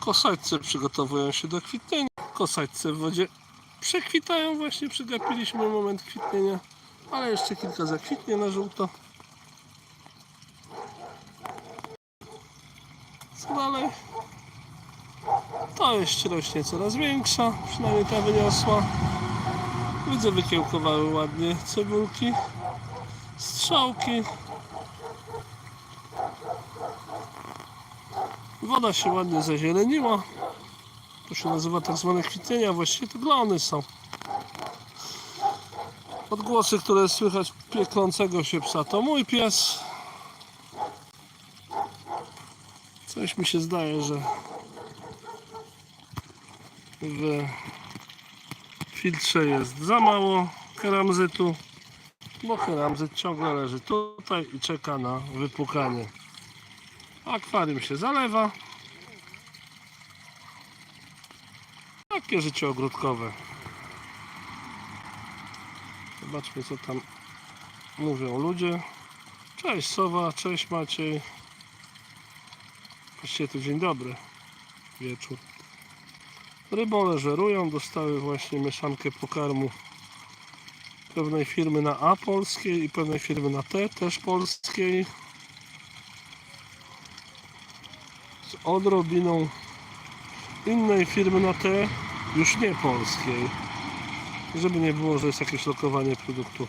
Kosaćce przygotowują się do kwitnienia. Kosaćce w wodzie przekwitają właśnie, przegapiliśmy moment kwitnienia, ale jeszcze kilka zakwitnie na żółto. Co dalej? To jeszcze rośnie coraz większa, przynajmniej ta wyniosła. Widzę wykiełkowały ładnie cebulki, strzałki. Woda się ładnie zazieleniła. To się nazywa tak zwane kwitnienie, a właściwie to glony są. Odgłosy, które słychać piekącego się psa, to mój pies. Coś mi się zdaje, że w filtrze jest za mało keramzytu, bo keramzyt ciągle leży tutaj i czeka na wypukanie. Akwarium się zalewa. Takie życie ogródkowe. Zobaczmy co tam mówią ludzie. Cześć Sowa, cześć Maciej. Właściwie to dzień dobry. Wieczór. Rybole żerują, dostały właśnie mieszankę pokarmu pewnej firmy na A polskiej i pewnej firmy na T też polskiej. Z odrobiną innej firmy na T, już nie polskiej. Żeby nie było, że jest jakieś lokowanie produktu.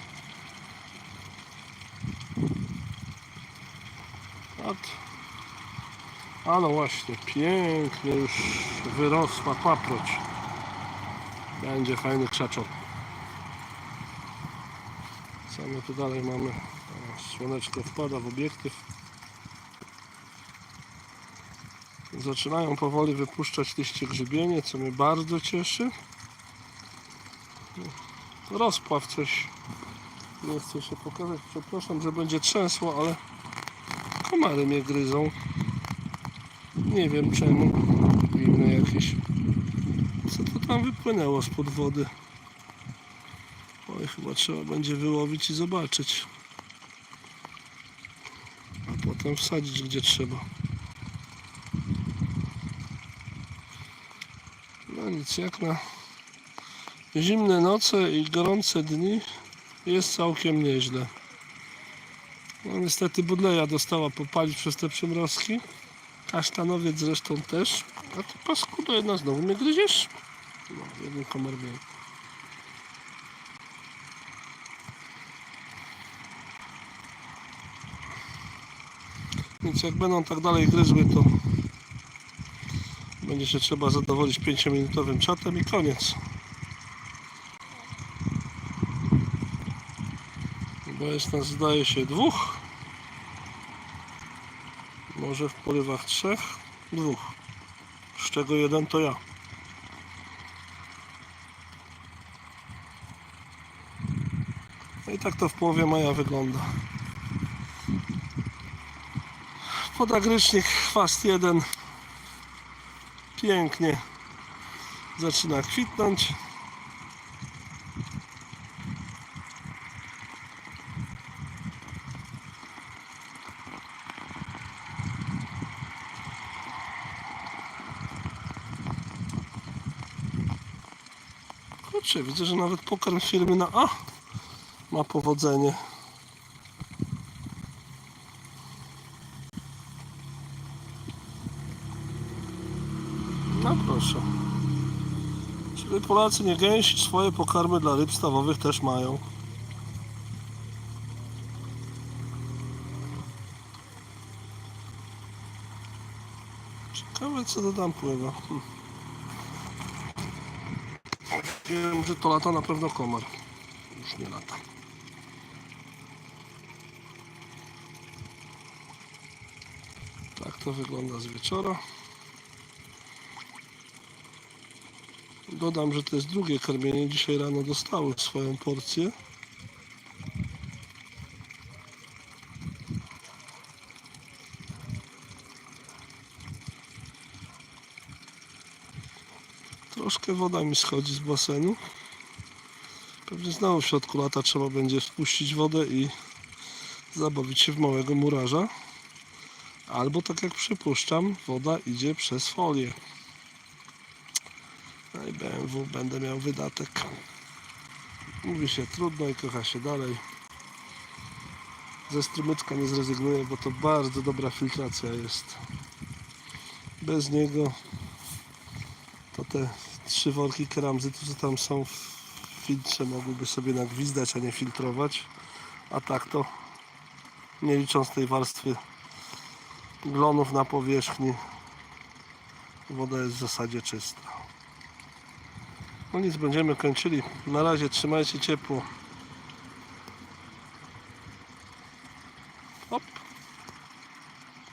A no właśnie, pięknie już wyrosła paproć. Będzie fajny krzaczok. Co my tu dalej mamy? Słoneczko wpada w obiektyw. Zaczynają powoli wypuszczać liście grzybienie, co mnie bardzo cieszy. Rozpław coś. Nie chcę się pokazać. Przepraszam, że będzie trzęsło, ale komary mnie gryzą. Nie wiem czemu. Inne jakieś. Co to tam wypłynęło spod wody? Oj, chyba trzeba będzie wyłowić i zobaczyć. A potem wsadzić gdzie trzeba. No nic, jak na zimne noce i gorące dni jest całkiem nieźle. No niestety budleja dostała popalić przez te przymrozki. Kasztanowiec zresztą też. A ty paskudo jedna znowu mnie gryziesz? No, jeden komar miał. Więc jak będą tak dalej gryzły, to będzie się trzeba zadowolić 5-minutowym czatem i koniec. Bo jest nas zdaje się dwóch. Może w porywach trzech, dwóch. Z czego jeden to ja. No i tak to w połowie maja wygląda. Podagrycznik chwast jeden pięknie zaczyna kwitnąć. Kurczę, widzę, że nawet pokarm firmy na A ma powodzenie. Proszę. Czyli Polacy nie gęsi swoje pokarmy dla ryb stawowych też mają. Ciekawe co to tam pływa. Hm. Wiem, że to lata na pewno komar. Już nie lata. Tak to wygląda z wieczora. Dodam, że to jest drugie karmienie. Dzisiaj rano dostały swoją porcję. Troszkę woda mi schodzi z basenu. Pewnie znowu w środku lata trzeba będzie spuścić wodę i zabawić się w małego murarza. Albo tak jak przypuszczam, woda idzie przez folię. No i BMW będę miał wydatek. Mówi się trudno i kocha się dalej. Ze strumyczka nie zrezygnuję, bo to bardzo dobra filtracja jest. Bez niego to te trzy worki keramzytu, co tam są w filtrze, mogłyby sobie nagwizdać, a nie filtrować. A tak to, nie licząc tej warstwy glonów na powierzchni, woda jest w zasadzie czysta. No nic, będziemy kończyli. Na razie trzymajcie ciepło.